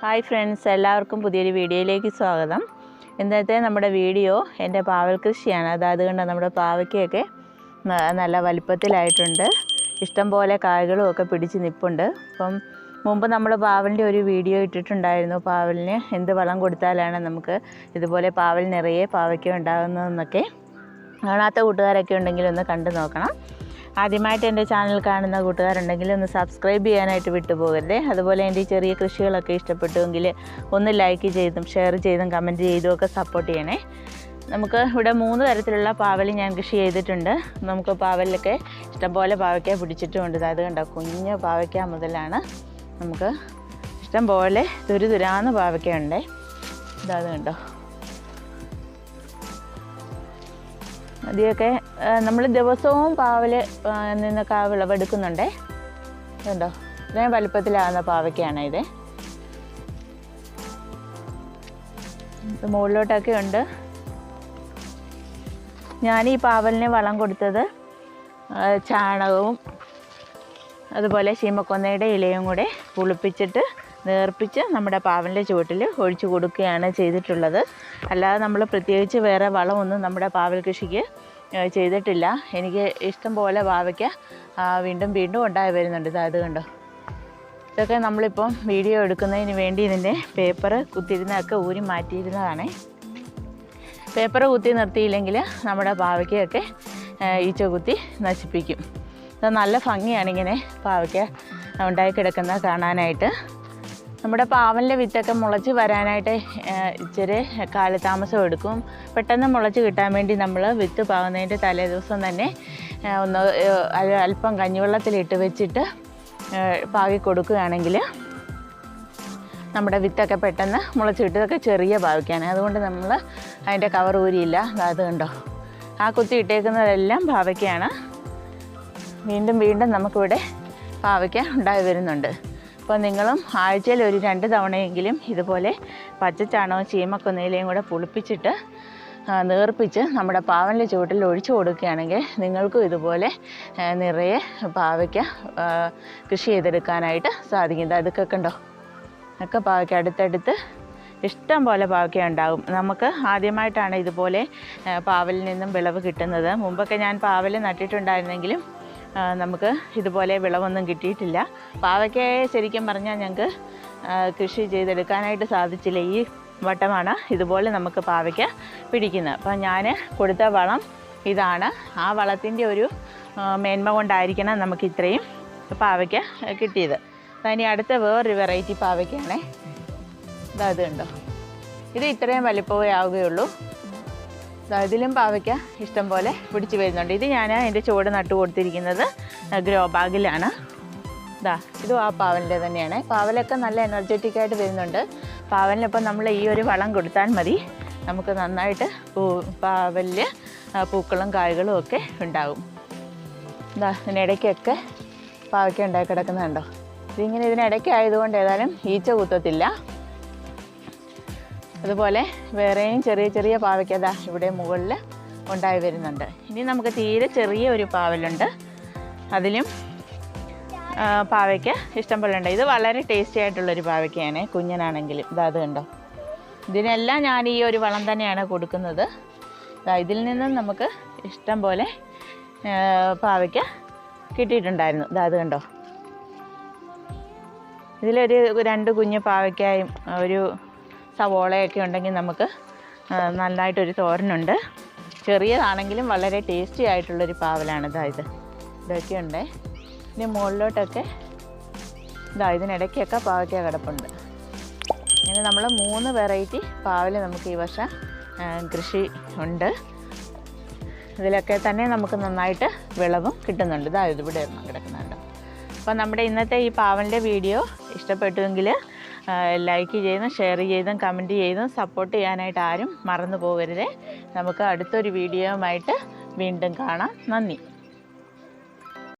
Hi friends എല്ലാവർക്കും പുതിയൊരു വീഡിയോയിലേക്ക് സ്വാഗതം. ഇന്നത്തെ നമ്മുടെ വീഡിയോ എന്റെ പാവൽ കൃഷിയാണ്. അതായത് അതുകൊണ്ട് നമ്മുടെ പാവയ്ക്കൊക്കെ നല്ല വലിപ്പത്തിലായിട്ടുണ്ട്. ഇഷ്ടം പോലെ കായ്കളും ഒക്കെ പിടിച്ച് നിൽപ്പുണ്ട് അപ്പം മുമ്പ് നമ്മൾ പാവലിന്റെ ഒരു വീഡിയോ ഇട്ടിട്ടുണ്ടായിരുന്നു. പാവലിന് എന്ത് വളം കൊടുത്താലാണ് നമുക്ക് ഇതുപോലെ പാവൽ നിറയെ പാവയ്ക്ക ഉണ്ടാകുന്നതെന്നൊക്കെ കാണാത്ത കൂട്ടുകാരൊക്കെ ഉണ്ടെങ്കിൽ ഒന്ന് കണ്ടു നോക്കണം. ആദ്യമായിട്ട് എന്റെ ചാനൽ കാണുന്ന കൂട്ടുകാരുണ്ടെങ്കിൽ ഒന്ന് സബ്സ്ക്രൈബ് ചെയ്യാനായിട്ട് വിട്ടുപോകരുത്. അതുപോലെ എന്റെ ചെറിയ കൃഷികളൊക്കെ ഇഷ്ടപ്പെട്ടുവെങ്കിൽ ഒന്ന് ലൈക്ക് ചെയ്തും ഷെയർ ചെയ്തും കമന്റ് ചെയ്തും ഒക്കെ സപ്പോർട്ട് ചെയ്യണേ. നമുക്ക് ഇവിടെ മൂന്ന് തരത്തിലുള്ള പാവലി ഞാൻ കൃഷി ചെയ്തിട്ടുണ്ട്. നമുക്ക് പാവലിലൊക്കെ ഇഷ്ടംപോലെ പാവയ്ക്ക പിടിച്ചിട്ടുമുണ്ട്. അത് കണ്ടോ കുഞ്ഞ് പാവയ്ക്ക മുതലാണ്. നമുക്ക് ഇഷ്ടംപോലെ തുരുതുരാന്ന് പാവയ്ക്ക ഉണ്ടേ. കണ്ടോ അതിയൊക്കെ നമ്മൾ ദിവസവും പാവൽ ആ, നിന്നൊക്കെ വിളവെടുക്കുന്നുണ്ടേ. ഇതുണ്ടോ ഇത്രയും വലുപ്പത്തിലാകുന്ന പാവയ്ക്കാണ് ഇത്. മുകളിലോട്ടൊക്കെ ഉണ്ട്. ഞാൻ ഈ പാവലിന് വളം കൊടുത്തത് ചാണകവും അതുപോലെ ശീമക്കൊന്നയുടെ ഇലയും കൂടെ പുളിപ്പിച്ചിട്ട് നേർപ്പിച്ച് നമ്മുടെ പാവലിന്റെ ചുവട്ടിൽ ഒഴിച്ചു കൊടുക്കുകയാണ് ചെയ്തിട്ടുള്ളത്. അല്ലാതെ നമ്മൾ പ്രത്യേകിച്ച് വേറെ വളമൊന്നും നമ്മുടെ പാവൽ കൃഷിക്ക് ചെയ്തിട്ടില്ല. എനിക്ക് ഇഷ്ടം പോലെ പാവയ്ക്ക വീണ്ടും വീണ്ടും ഉണ്ടായി വരുന്നുണ്ട്. ഇത് അത് കണ്ടോ? ഇതൊക്കെ നമ്മളിപ്പം വീഡിയോ എടുക്കുന്നതിന് വേണ്ടി ഇതിന്റെ പേപ്പർ കുത്തിയിരുന്നതൊക്കെ ഊരി മാറ്റിയിരുന്നതാണേ. പേപ്പർ കുത്തി നിർത്തിയില്ലെങ്കിൽ നമ്മുടെ പാവയ്ക്കൊക്കെ ഈച്ച കുത്തി നശിപ്പിക്കും. ഇത് നല്ല ഭംഗിയാണ് ഇങ്ങനെ പാവയ്ക്ക ഉണ്ടായി കിടക്കുന്ന കാണാനായിട്ട്. നമ്മുടെ പാവലിന്റെ വിത്തൊക്കെ മുളച്ച് വരാനായിട്ട് ഇച്ചിരി കാലതാമസം എടുക്കും. പെട്ടെന്ന് മുളച്ച് കിട്ടാൻ വേണ്ടി നമ്മൾ വിത്ത് പാകുന്നതിന്റെ തലേ ദിവസം തന്നെ ഒന്ന് അല്പം കഞ്ഞിവെള്ളത്തിലിട്ട് വെച്ചിട്ട് പാകി കൊടുക്കുകയാണെങ്കിൽ നമ്മുടെ വിത്തൊക്കെ പെട്ടെന്ന് മുളച്ച് കിട്ടും ഇതൊക്കെ ചെറിയ പാവയ്ക്കാണ്. അതുകൊണ്ട് നമ്മൾ അതിന്റെ കവർ ഊരിയില്ല. അത് കണ്ടോ? ആ കുത്തി ഇട്ടേക്കുന്നതെല്ലാം പാവയ്ക്കാണ്. വീണ്ടും വീണ്ടും നമുക്കിവിടെ പാവയ്ക്ക ഉണ്ടായി വരുന്നുണ്ട്. അപ്പോൾ നിങ്ങളും ആഴ്ചയിൽ ഒരു രണ്ട് തവണയെങ്കിലും ഇതുപോലെ പച്ചച്ചാണകവും ചീമക്കൊന്നയിലയും കൂടെ പുളിപ്പിച്ചിട്ട് നീർപ്പിച്ച് നമ്മുടെ പാവലിന്റെ ചുവട്ടിൽ ഒഴിച്ചു കൊടുക്കുകയാണെങ്കിൽ നിങ്ങൾക്കും ഇതുപോലെ നിറയെ പാവയ്ക്ക കൃഷി ചെയ്തെടുക്കാനായിട്ട് സാധിക്കും. അതൊക്കെ കണ്ടോ? ഒക്കെ പാവയ്ക്ക അടുത്തടുത്ത് ഇഷ്ടം പോലെ പാവയ്ക്ക ഉണ്ടാകും. നമുക്ക് ആദ്യമായിട്ടാണ് ഇതുപോലെ പാവലിൽ നിന്നും വിളവ് കിട്ടുന്നത്. മുമ്പൊക്കെ ഞാൻ പാവൽ നട്ടിട്ടുണ്ടായിരുന്നെങ്കിലും നമുക്ക് ഇതുപോലെ വിളവൊന്നും കിട്ടിയിട്ടില്ല. പാവയ്ക്കയെ ശരിക്കും പറഞ്ഞാൽ ഞങ്ങൾക്ക് കൃഷി ചെയ്തെടുക്കാനായിട്ട് സാധിച്ചില്ല. ഈ വട്ടമാണ് ഇതുപോലെ നമുക്ക് പാവയ്ക്ക പിടിക്കുന്നത്. അപ്പം ഞാൻ കൊടുത്ത വളം ഇതാണ്. ആ വളത്തിന്റെ ഒരു മേന്മ കൊണ്ടായിരിക്കണം നമുക്ക് ഇത്രയും പാവയ്ക്ക കിട്ടിയത്. ഇനി അടുത്ത വേറൊരു വെറൈറ്റി പാവയ്ക്കാണേ. ഇതാ ഇത് കണ്ടോ? ഇത് ഇത്രയും വലിപ്പമേ ആവുകയുള്ളൂ. ഇതിലും പാവയ്ക്ക ഇഷ്ടം പോലെ പിടിച്ച് വരുന്നുണ്ട്. ഇത് ഞാൻ അതിന്റെ ചുവട് നട്ടു കൊടുത്തിരിക്കുന്നത് ഗ്രോ ബാഗിലാണ്. ഇതാ ഇതും ആ പാവലിന്റെ തന്നെയാണ്. പാവലൊക്കെ നല്ല എനർജറ്റിക് ആയിട്ട് വരുന്നുണ്ട്. പാവലിനിപ്പം നമ്മൾ ഈ ഒരു വളം കൊടുത്താൽ മതി. നമുക്ക് നന്നായിട്ട് പൂ പാവലിൽ പൂക്കളും കായ്കളും ഒക്കെ ഉണ്ടാകും ഇതാ ഇതിനിടയ്ക്കൊക്കെ പാവയ്ക്ക ഉണ്ടായി കിടക്കുന്നുണ്ടോ? ഇതിങ്ങനെ ഇതിനിടയ്ക്ക് ആയതുകൊണ്ട് ഏതായാലും ഈച്ച കുത്തത്തില്ല. അതുപോലെ വേറെയും ചെറിയ ചെറിയ പാവയ്ക്കതാ ഇവിടെ മുകളിൽ ഉണ്ടായി വരുന്നുണ്ട്. ഇനി നമുക്ക് തീരെ ചെറിയ ഒരു പാവലുണ്ട്. അതിലും പാവയ്ക്ക് ഇഷ്ടം പോലെ ഉണ്ട് ഇത് വളരെ ടേസ്റ്റി ആയിട്ടുള്ളൊരു പാവയ്ക്കയാണ് കുഞ്ഞനാണെങ്കിലും ഇതാ അത് കണ്ടോ? ഇതിനെല്ലാം ഞാൻ ഈ ഒരു വളം തന്നെയാണ് കൊടുക്കുന്നത്. ഇതിൽ നിന്നും നമുക്ക് ഇഷ്ടം പോലെ പാവയ്ക്ക കിട്ടിയിട്ടുണ്ടായിരുന്നു. ഇതാ അത് കണ്ടോ? ഇതിലൊരു രണ്ട് കുഞ്ഞ് പാവയ്ക്കായും ഒരു സവോളയൊക്കെ ഉണ്ടെങ്കിൽ നമുക്ക് നല്ലതായിട്ടൊരു തോരനുണ്ട്. ചെറിയതാണെങ്കിലും വളരെ ടേസ്റ്റി ആയിട്ടുള്ളൊരു പാവലാണ് ഇതാ ഇത്. ഇതൊക്കെ ഉണ്ട് ഇനി മുകളിലോട്ടൊക്കെ ഇതാ ഇതിനിടയ്ക്കൊക്കെ പാവയ്ക്ക കിടപ്പുണ്ട്. ഇങ്ങനെ നമ്മൾ മൂന്ന് വെറൈറ്റി പാവൽ നമുക്ക് ഈ വർഷം കൃഷി ഉണ്ട്. ഇതിലൊക്കെ തന്നെ നമുക്ക് നന്നായിട്ട് വിളവും കിട്ടുന്നുണ്ട്. ഇതാ ഇതിവിടെ കിടക്കുന്നുണ്ട്. അപ്പോൾ നമ്മുടെ ഇന്നത്തെ ഈ പാവലിന്റെ വീഡിയോ ഇഷ്ടപ്പെട്ടുവെങ്കിൽ ലൈക്ക് ചെയ്തും ഷെയർ ചെയ്തും കമന്റ് ചെയ്തും സപ്പോർട്ട് ചെയ്യാനായിട്ട് ആരും മറന്നു പോകരുത്. നമുക്ക് അടുത്തൊരു വീഡിയോയുമായിട്ട് വീണ്ടും കാണാം. നന്ദി.